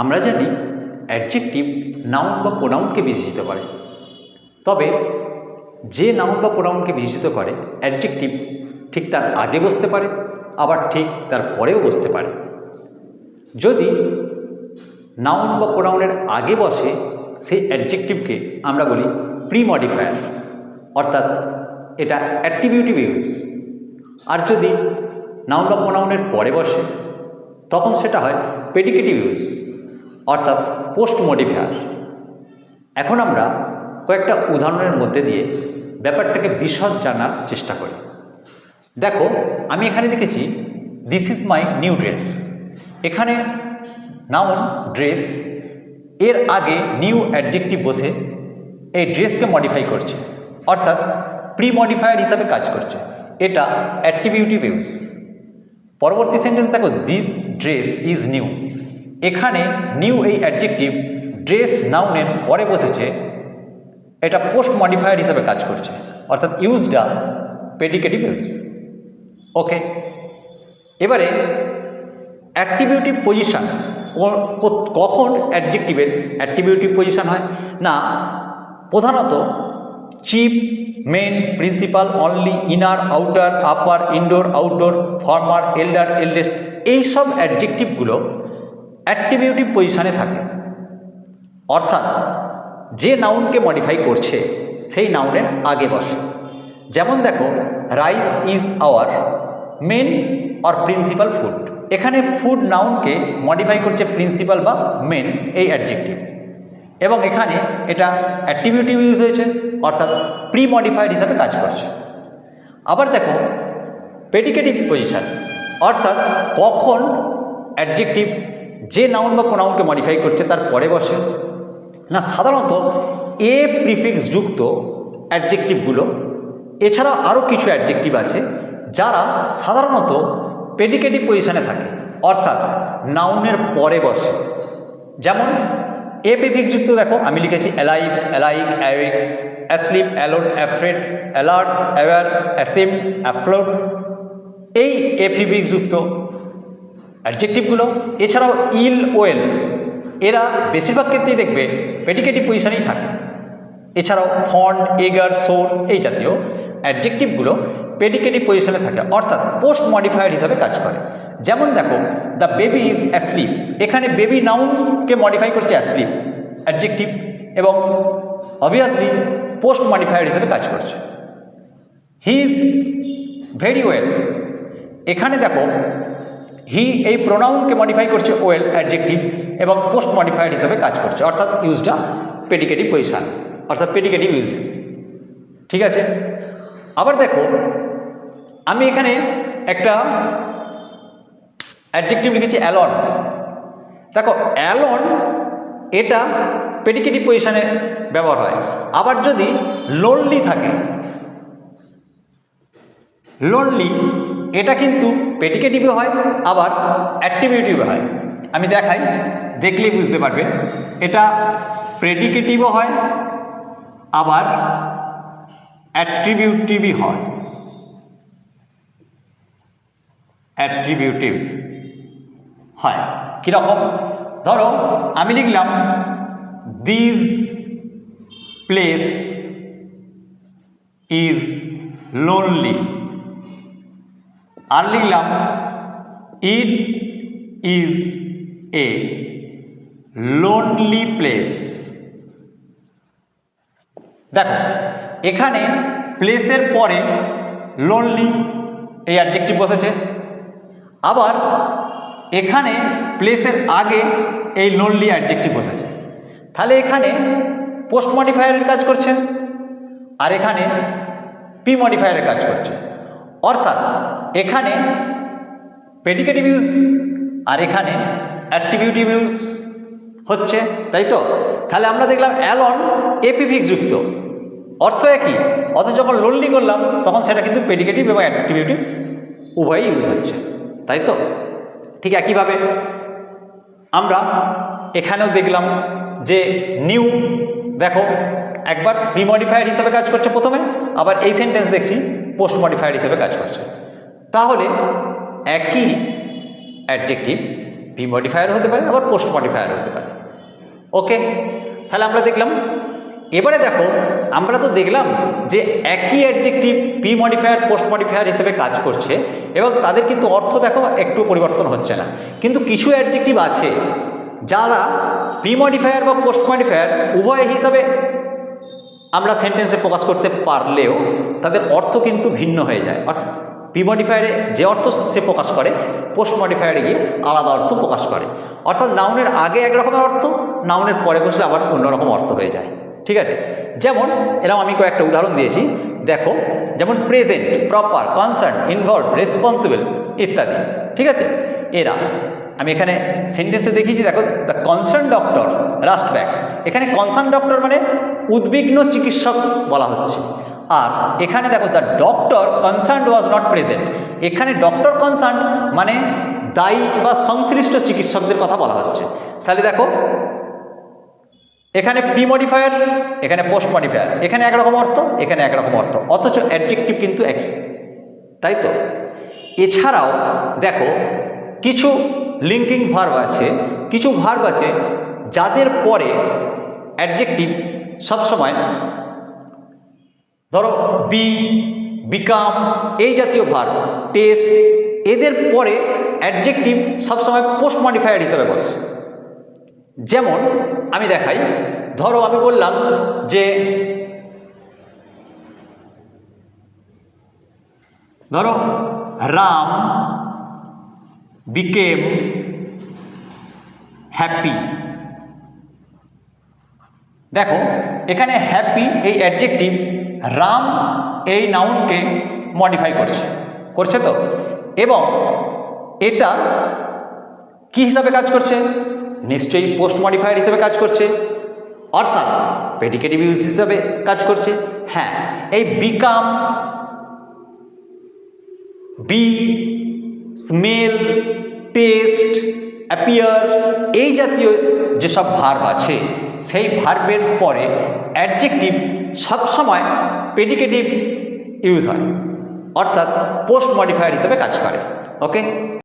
আমরা জানি adjective noun বা প্রোনাউনকে বিশেষিত করে। তবে যে নাউন বা প্রোনাউনকে বিশেষিত করে অ্যাডজেক্টিভ ঠিক তার আগে বসতে পারে, আবার ঠিক তার পরেও বসতে পারে। যদি নাউন বা প্রোনাউনের আগে বসে, সেই অ্যাডজেক্টিভকে আমরা বলি প্রি মডিফায়ার অর্থাৎ এটা অ্যাট্রিবিউটিভ ইউজ আর যদি নাউন বা প্রোনাউনের পরে বসে, তখন সেটা হয় পেডিকেটিভ ইউজ অর্থাৎ পোস্ট মডিফায়ার এখন আমরা কয়েকটা উদাহরণের মধ্যে দিয়ে ব্যাপারটাকে বিশদ জানার চেষ্টা করি। দেখো, আমি এখানে লিখেছি this is my new dress এখানে নাউন ড্রেস এর আগে নিউ অ্যাডজেক্টিভ বসে এই ড্রেসকে মডিফাই করছে। অর্থাৎ প্রি মডিফায়ার হিসাবে কাজ করছে। এটা অ্যাট্রিবিউটিভ ইউজ পরবর্তী সেন্টেন্স দেখো দিস ড্রেস ইজ নিউ এখানে নিউ এই অ্যাডজেক্টিভ ড্রেস নাউনের পরে বসেছে, এটা পোস্ট মডিফায়ার হিসাবে কাজ করছে, অর্থাৎ ইউজটা পেডিকেটিভ ইউজ ওকে এবারে অ্যাট্রিবিউটিভ পজিশান কখন অ্যাডজেক্টিভের অ্যাট্রিবিউটিভ পজিশান হয়? না, প্রধানত chief main principal only inner outer upper indoor outdoor former elder eldest এইসব অ্যাডজেক্টিভগুলো অ্যাট্রিবিউটিভ পজিশানে থাকে। অর্থাৎ যে নাউনকে মডিফাই করছে, সেই নাউনের আগে বসে। যেমন দেখো rice is our main or principal food এখানে ফুড নাউনকে মডিফাই করছে প্রিন্সিপাল বা মেন এই অ্যাডজেক্টিভ এবং এখানে এটা অ্যাট্রিবিউটিভ ইউজ হয়েছে, অর্থাৎ প্রি মডিফাইড হিসাবে কাজ করছে। আবার দেখো পেডিকেটিভ পজিশান অর্থাৎ কখন অ্যাডজেক্টিভ যে নাউন বা প্রোনাউনকে মডিফাই করছে তার পরে বসে। না, সাধারণত এ প্রিফিক্স যুক্ত অ্যাডজেক্টিভগুলো এছাড়া আরও কিছু অ্যাডজেক্টিভ আছে যারা সাধারণত পেডিকেটিভ পজিশানে থাকে, অর্থাৎ নাউনের পরে বসে। যেমন, এ প্রিফিক্স যুক্ত দেখো, আমি লিখেছি alive alike awake asleep alone afraid alert aware ashamed afloat এই এ প্রিফিক্স যুক্ত অ্যাডজেক্টিভগুলো এছাড়াও ইল, ওয়েল, এরা বেশিরভাগ ক্ষেত্রেই দেখবে পেডিকেটিভ পজিশনেই থাকে। এছাড়াও ফন্ড এগার সোর এই জাতীয় অ্যাডজেক্টিভগুলো পেডিকেটিভ পজিশনে থাকে, অর্থাৎ পোস্ট মডিফায়ার হিসাবে কাজ করে। যেমন দেখো দ্য বেবি ইজ অ্যাসলিপ এখানে বেবি নাউনকে মডিফাই করছে অ্যাসলিপ অ্যাডজেক্টিভ এবং অবভিয়াসলি পোস্ট মডিফায়ার হিসেবে কাজ করছে। হি ইজ ভেরি ওয়েল এখানে দেখো হি এই প্রোনাউনকে মডিফাই করছে ওয়েল অ্যাডজেক্টিভ এবং পোস্ট মডিফায়ার হিসাবে কাজ করছে। অর্থাৎ ইউজটা পেডিকেটিভ পজিশান অর্থাৎ পেডিকেটিভ ইউজ ঠিক আছে? আবার দেখো, আমি এখানে একটা অ্যাডজেক্টিভ লিখেছি অ্যালন দেখো অ্যালন এটা পেডিকেটিভ পজিশানে ব্যবহার হয়। আবার যদি লোনলি থাকে লোনলি এটা কিন্তু পেডিকেটিভও হয়, আবার অ্যাক্টিভিটিভও হয়। আমি দেখাই, দেখলেই বুঝতে পারবে। এটা প্রেডিকেটিভও হয়, আবার অ্যাট্রিবিউটিভই হয়। অ্যাট্রিবিউটিভ হয়। কীরকম? ধরো, আমি লিখলাম দিস প্লেস ইজ লোনলি আর লিখলাম it is a lonely place. দেখো, এখানে প্লেসের পরে লোনলি এই অ্যাডজেক্টিভ বসেছে। আবার এখানে প্লেসের আগে এই লোনলি অ্যাডজেক্টিভ বসেছে। তাহলে এখানে পোস্ট মডিফায়ারের কাজ করছে আর এখানে পি মডিফায়ারের কাজ করছে। অর্থাৎ এখানে পেডিকেটিভ ইউজ আর এখানে অ্যাট্রিবিউটিভ ইউজ হচ্ছে, তাই তো? তাহলে আমরা দেখলাম অ্যালন এপিফিক্স যুক্ত। অর্থ একই, অথচ যখন লোনলি করলাম, তখন সেটা কিন্তু পেডিকেটিভ এবং অ্যাক্টিভিটিভ উভয়ই ইউজ হচ্ছে, তাই তো? ঠিক একইভাবে আমরা এখানেও দেখলাম যে নিউ দেখো, একবার প্রি মডিফায়ার হিসেবে কাজ করছে প্রথমে, আবার এই সেন্টেন্স দেখছি পোস্ট মডিফায়ার হিসেবে কাজ করছে। তাহলে একই অ্যাডজেক্টিভ পি মডিফায়ার হতে পারে, আবার পোস্ট মডিফায়ার হতে পারে। ওকে তাহলে আমরা দেখলাম, এবারে দেখো, আমরা তো দেখলাম যে একই adjective pre modifier post modifier হিসেবে কাজ করছে এবং তাদের কিন্তু অর্থ দেখো একটু পরিবর্তন হচ্ছে না। কিন্তু কিছু অ্যাডজেক্টিভ আছে যারা প্রি মডিফায়ার বা পোস্ট মডিফায়ার উভয় হিসাবে আমরা সেন্টেন্সে প্রকাশ করতে পারলেও তাদের অর্থ কিন্তু ভিন্ন হয়ে যায়। অর্থাৎ প্রি মডিফায়ারে যে অর্থ সে প্রকাশ করে পোস্ট মডিফায়ারে গিয়ে আলাদা অর্থ প্রকাশ করে। অর্থাৎ নাউনের আগে একরকমের অর্থ নাউনের পরে বসলে আবার অন্যরকম অর্থ হয়ে যায়। ঠিক আছে? যেমন এরকম আমি কয়েকটা উদাহরণ দিয়েছি। দেখো, যেমন present proper concern involve responsible ইত্যাদি। ঠিক আছে? এরা, আমি এখানে সেন্টেন্সে দেখিয়েছি, দেখো the concern doctor rushed back এখানে কনসার্ন ডক্টর মানে উদ্বিগ্ন চিকিৎসক বলা হচ্ছে। আর এখানে দেখো the doctor concern was not present এখানে ডক্টর কনসার্ন মানে দায়ী বা সংশ্লিষ্ট চিকিৎসকদের কথা বলা হচ্ছে। তাহলে দেখো, এখানে প্রি মডিফায়ার এখানে পোস্ট মডিফায়ার এখানে একরকম অর্থ, এখানে একরকম অর্থ, অথচ অ্যাডজেক্টিভ কিন্তু একই। তাই তো? এছাড়াও দেখো, কিছু লিঙ্কিং ভার্ব আছে, কিছু ভার্ব আছে যাদের পরে অ্যাডজেক্টিভ সবসময় ধরো বি বিকাম এই জাতীয় ভার্ব টেস্ট এদের পরে অ্যাডজেক্টিভ সবসময় পোস্ট মডিফায়ার হিসেবে বসে। যেমন আমি দেখাই, ধরো আমি বললাম যে, ধরো রাম বিকেম হ্যাপি দেখো, এখানে হ্যাপি এই অ্যাডজেক্টিভ রাম এই নাউনকে মডিফাই করছে। করছে তো? এবং এটা কি হিসাবে কাজ করছে? নিশ্চয়ই পোস্ট মডিফায়ার হিসেবে কাজ করছে। অর্থাৎ পেডিকেটিভ ইউজ হিসাবে কাজ করছে। হ্যাঁ এই become be smell taste appear এই জাতীয় যেসব ভার্ব আছে, সেই ভার্বের পরে অ্যাডজেক্টিভ সবসময় পেডিকেটিভ ইউজ হয় অর্থাৎ পোস্ট মডিফায়ার হিসেবে কাজ করে ওকে